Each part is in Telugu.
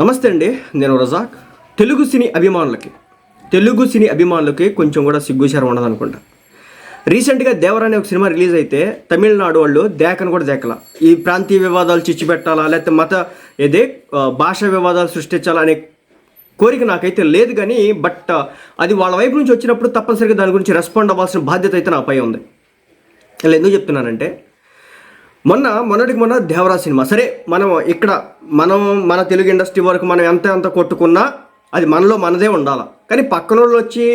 నమస్తే అండి నేను రజాక్. తెలుగు సినీ అభిమానులకి తెలుగు సినీ అభిమానులకి కొంచెం కూడా సిగ్గుచారం ఉండదు అనుకుంటా. రీసెంట్గా దేవర అనే ఒక సినిమా రిలీజ్ అయితే తమిళనాడు వాళ్ళు దేకను కూడా దేకల. ఈ ప్రాంతీయ వివాదాలు చిచ్చు పెట్టాలా లేకపోతే మత ఏదే భాషా వివాదాలు సృష్టించాలా అనే కోరిక నాకైతే లేదు కానీ బట్ అది వాళ్ళ వైపు నుంచి వచ్చినప్పుడు తప్పనిసరిగా దాని గురించి రెస్పాండ్ అవ్వాల్సిన బాధ్యత అయితే నాపై ఉంది. ఇలా ఎందుకు చెప్తున్నానంటే మొన్న మొన్నటికి మొన్న దేవరా సినిమా. సరే మనం ఇక్కడ మనం మన తెలుగు ఇండస్ట్రీ వరకు మనం ఎంత ఎంత కొట్టుకున్నా అది మనలో మనదే ఉండాలి? కానీ పక్కన వాళ్ళు వచ్చి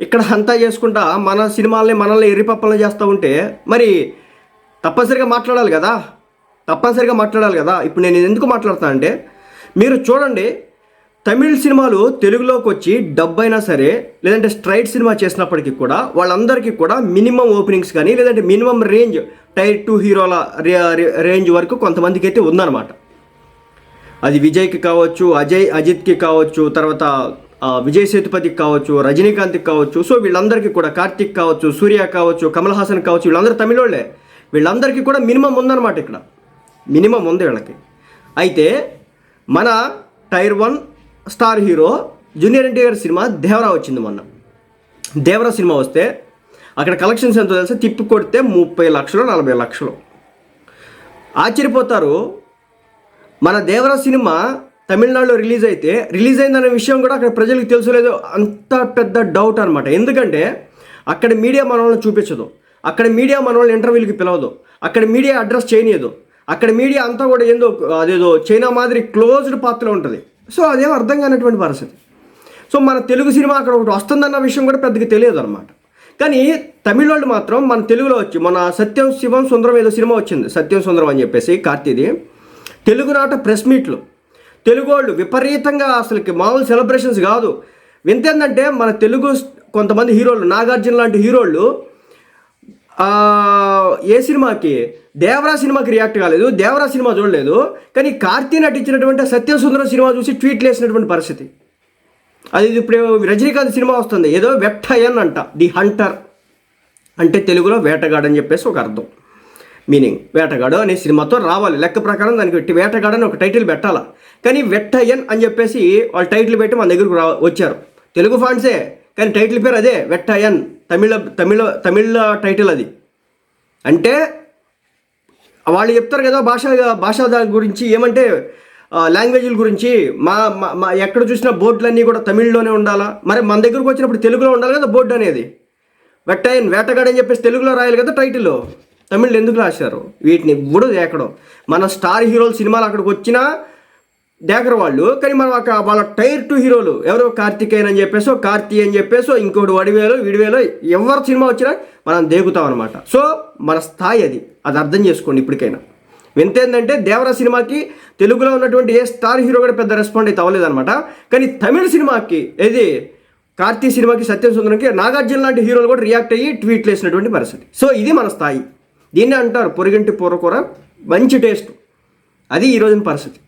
ఇక్కడ అంతా చేసుకుంటా మన సినిమాల్ని మనల్ని ఎర్రిపప్పలు చేస్తూ ఉంటే మరి తప్పనిసరిగా మాట్లాడాలి కదా? తప్పనిసరిగా మాట్లాడాలి కదా? ఇప్పుడు నేను ఎందుకు మాట్లాడుతాను అంటే మీరు చూడండి తమిళ్ సినిమాలు తెలుగులోకి వచ్చి డబ్బు అయినా సరే లేదంటే స్ట్రైట్ సినిమా చేసినప్పటికీ కూడా వాళ్ళందరికీ కూడా మినిమం ఓపెనింగ్స్ కానీ లేదంటే మినిమం రేంజ్ టైర్ టూ హీరోల రే- రేంజ్ వరకు కొంతమందికి అయితే ఉందన్నమాట. అది విజయ్కి కావచ్చు అజయ్ అజిత్కి కావచ్చు తర్వాత విజయ్ సేతుపతికి కావచ్చు రజనీకాంత్కి కావచ్చు సో వీళ్ళందరికీ కూడా కార్తిక్ కావచ్చు సూర్య కావచ్చు కమల్ హాసన్ కావచ్చు వీళ్ళందరూ తమిళోళ్ళే. వీళ్ళందరికీ కూడా మినిమం ఉందన్నమాట ఇక్కడ. మినిమం ఉంది వీళ్ళకి. అయితే మన tier one star hero junior NTR cinema Devara వచ్చింది మొన్న. దేవరా సినిమా వస్తే అక్కడ కలెక్షన్స్ ఎంతో తెలిసి? తిప్పి కొడితే ముప్పై లక్షలు నలభై లక్షలు. ఆశ్చర్యపోతారు. మన దేవర సినిమా తమిళనాడులో రిలీజ్ అయితే రిలీజ్ అయిందనే విషయం కూడా అక్కడ ప్రజలకు తెలుసులేదు. అంత పెద్ద డౌట్ అనమాట ఎందుకంటే అక్కడ మీడియా మన వాళ్ళని చూపించదు. అక్కడ మీడియా మన వాళ్ళని ఇంటర్వ్యూలకి పిలవదు. అక్కడ మీడియా అడ్రస్ చేయనీయదు. అక్కడ మీడియా అంతా కూడా ఏందో అదేదో చైనా మాదిరి క్లోజ్డ్ పాత్రలో ఉంటుంది. సో అదేం అర్థం కానటువంటి పరిస్థితి. సో మన తెలుగు సినిమా అక్కడ ఒకటి వస్తుందన్న విషయం కూడా పెద్దగా తెలియదు అనమాట కానీ తమిళ వాళ్ళు మాత్రం మన తెలుగులో వచ్చి మన సత్యం శివం సుందరం ఏదో సినిమా వచ్చింది. సత్యం సుందరం అని చెప్పేసి కార్తీది. తెలుగునాట ప్రెస్ మీట్లు. తెలుగు వాళ్ళు విపరీతంగా అసలుకి మామూలు సెలబ్రేషన్స్ కాదు. వింతేందంటే మన తెలుగు కొంతమంది హీరోలు నాగార్జున లాంటి హీరోళ్ళు ఏ సినిమాకి? దేవరా సినిమాకి రియాక్ట్ కాలేదు దేవరా సినిమా చూడలేదు కానీ కార్తీ నటించినటువంటి సత్యసుందరం సినిమా చూసి ట్వీట్లు వేసినటువంటి పరిస్థితి. అది ఇప్పుడు రజనీకాంత్ సినిమా వస్తుంది ఏదో వెట్టయన్ అంట ది హంటర్. అంటే తెలుగులో వేటగాడు అని చెప్పేసి ఒక అర్థం. మీనింగ్ వేటగాడు అనే సినిమాతో రావాలి లెక్క ప్రకారం దానికి పెట్టి వేటగాడు అని ఒక టైటిల్ పెట్టాలా. కానీ వెట్టయన్ అని చెప్పేసి వాళ్ళు టైటిల్ పెట్టి మన దగ్గరకు రా వచ్చారు. తెలుగు ఫాండ్సే కానీ టైటిల్ పేరు అదే వెట్టయన్ తమిళ తమిళ తమిళ టైటిల్ అది. అంటే వాళ్ళు చెప్తారు కదా భాష భాష దాని గురించి ఏమంటే లాంగ్వేజ్ల గురించి మా మా- మా ఎక్కడ చూసినా బోర్డులన్నీ కూడా తమిళ్ళోనే ఉండాలా? మరి మన దగ్గరకు వచ్చినప్పుడు తెలుగులో ఉండాలి కదా బోర్డు అనేది. వెట్టయన్ వేటగాడని చెప్పేసి తెలుగులో రాయాలి కదా టైటిల్ తమిళ్ ఎందుకు రాశారు? వీటిని ఇప్పుడు ఎక్కడో మన స్టార్ హీరోలు సినిమాలు అక్కడికి వచ్చినా దేకరు వాళ్ళు కానీ మనం అక్కడ వాళ్ళ టైర్ టూ హీరోలు. ఎవరో కార్తికేయన్ అని చెప్పేసో కార్తీ అని చెప్పేసో ఇంకోటి వడివేలో విడివేలో ఎవరు సినిమా వచ్చినా మనం దేగుతాం అనమాట సో మన స్థాయి అది. అది అర్థం చేసుకోండి ఇప్పటికైనా. వింత ఏంటంటే దేవరా సినిమాకి తెలుగులో ఉన్నటువంటి ఏ స్టార్ హీరో కూడా పెద్ద రెస్పాండ్ అయితే అవ్వలేదనమాట కానీ తమిళ సినిమాకి ఏది? కార్తీ సినిమాకి సత్యం సుందరంకి నాగార్జున లాంటి హీరోలు కూడా రియాక్ట్ అయ్యి ట్వీట్లు వేసినటువంటి పరిస్థితి. సో ఇది మన స్థాయి. దీన్నే అంటారు పొరిగింటి పూరకూర మంచి టేస్ట్. అది ఈ రోజున పరిస్థితి.